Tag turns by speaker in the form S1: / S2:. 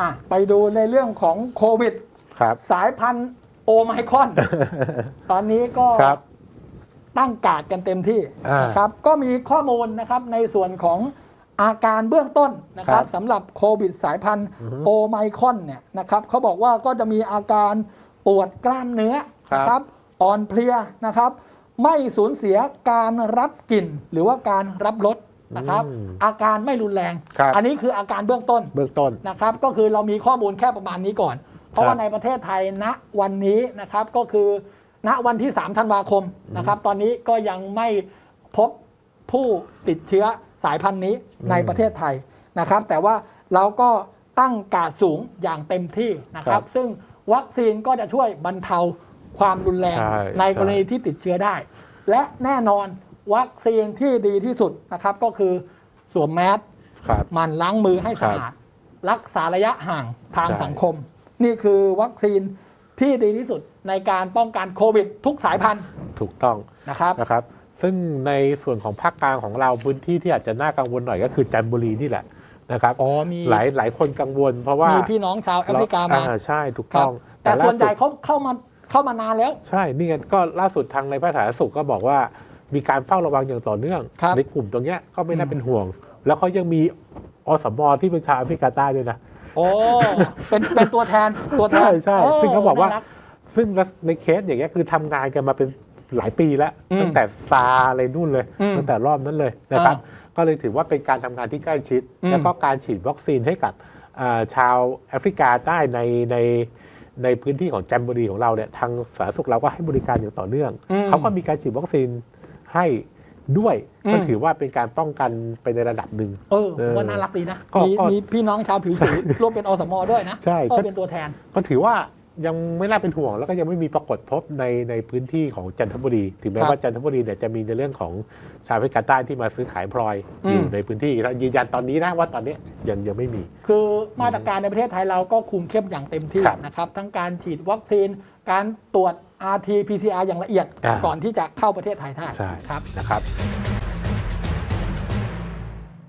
S1: อะไปดูในเรื่องของโควิด
S2: ครับ
S1: สายพันธุ์โอไมครอน ตอนนี้ก็
S2: ครับ
S1: ตั้งการ์ดกันเต็มที่
S2: อ่าน
S1: นะครับ ก็มีข้อมูลนะครับในส่วนของอาการเบื้องต้นนะครับ
S2: ครับ
S1: สำหรับโควิดสายพันธุ์
S2: อือฮึ
S1: โอไมครอนเนี่ยนะครับเขาบอกว่าก็จะมีอาการปวดกล้ามเนื้อ
S2: ครับ
S1: นะครับอ่อนเพลียนะครับ ไม่สูญเสียการรับกลิ่นหรือว่าการรับรส นะครับ
S2: อืม
S1: อาการไม่รุนแรง
S2: ครับ
S1: อันนี้คืออาการเบื้องต้น
S2: เบื้องต้น
S1: นะครับ ก็คือเรามีข้อมูลแค่ประมาณนี้ก่อน เพราะ
S2: ครับ
S1: ว่าในประเทศไทยณวันนี้นะครับก็คือณวันที่ 3 ธันวาคมนะครับ ตอนนี้ก็ยังไม่พบผู้ติดเชื้อสายพันธุ์นี้ในประเทศไทยนะครับ แต่ว่าเราก็ตั้งการดสูงอย่างเต็มที่นะครับซึ่งวัคซีนก็จะช่วยบรรเทาความรุนแรง
S2: ใช่
S1: ในกรณีที่ติดเชื้อได้ และแน่นอน วัคซีนที่ดีที่สุดนะครับ ก็คือสวมแมส
S2: ครับ
S1: หมันล้างมือให้สะอาด รักษาระยะห่างทาง
S2: ใช่
S1: สังคม นี่คือวัคซีนที่ดีที่สุดในการป้องกันโควิดทุกสายพันธุ์
S2: ถูกต้อง
S1: นะครับ
S2: นะครับ ซึ่งในส่วนของภาคกลางของเราพื้นที่ที่อาจจะน่ากังวลหน่อยก็คือจันทบุรีนี่แหละนะครับ
S1: อ๋อมี
S2: หลายหลายคนกังวล เพราะว่า
S1: มีพี่น้องชาวแอฟริกามา
S2: อ่ใช่ถูก
S1: ครั
S2: ต้
S1: บ
S2: อง
S1: แต่ส่วนใหญ่
S2: ล่า
S1: เขาเข้ามาเข้ามานานแล้ว
S2: ใช่ นี่ไงก็ล่าสุดทางในแพทย์สาธารณสุขก็บอกว่า มีการเฝ้าระวังอย่างต่อเนื่อง
S1: ครับ
S2: ในกลุ่มตรงเนี้ยก็ไม่น่า
S1: อืม
S2: เป็นห่วง แล้วเขายังมีอสมที่เป็นชาวแอฟริกาใต้ด้วยนะ
S1: โอ้ เป็นเป็นตัวแทนตัวแทน
S2: ใช่ใช่
S1: โซึ่
S2: งเขาบอกว่า
S1: น่รั
S2: ซึ่งในเคสอย่างเงี้ยคือทำงานกันมาเป็นหลายปีแล้ว
S1: อืม
S2: ตั้งแต่ซาอะไรนู่นเลย
S1: อืม
S2: ตั้งแต่รอบนั้นเลยนะครับ ก็เลยถือว่าเป็นการทำงานที่ใกล้ชิด
S1: อืม
S2: แล้วก็การฉีดวัคซีนให้กับอ่าชาวแอฟริกาใต้ในในในพื้นที่ของจันทบุรีของเราเนี่ยทางสาธารณสุขเราก็ให้บริการอย่างต่อเนื่อง
S1: อืม
S2: เขาก็มีการฉีดวัคซีน ให้ด้วย
S1: อืม
S2: ก็ถือว่าเป็นการป้องกันไปในระดับหนึ่ง
S1: เออ
S2: เออ
S1: ว่าน่ารักดีนะ
S2: ก็
S1: มี
S2: ก็
S1: มีพี่น้องชาวผิวสีร่วมเป็นอสมด้วยนะ
S2: ใช่
S1: ก็
S2: ก็
S1: เป็นตัวแทน
S2: ก็ถือว่ายังไม่น่าเป็นห่วงแล้วก็ยังไม่มีปรากฏพบในในพื้นที่ของจันทบุรี ถึงแม้
S1: ครับ
S2: ว่าจันทบุรีเนี่ยจะมีในเรื่องของชาวแอฟริกาใต้ที่มาซื้อขายพลอยอยู่
S1: อืม
S2: ในพื้นที่แล้วยืนยันตอนนี้นะว่าตอนนี้ ยังยังไม่มี
S1: คือมาตรการในประเทศไทยเราก็คุมเข้มอย่างเต็มที่
S2: ครับ
S1: นะครับ ทั้งการฉีดวัคซีน การตรวจ RT PCR อย่างละเอียด
S2: อ่า
S1: ก่อนที่จะเข้าประเทศไทยได้
S2: ใช่
S1: ครับ
S2: นะครับ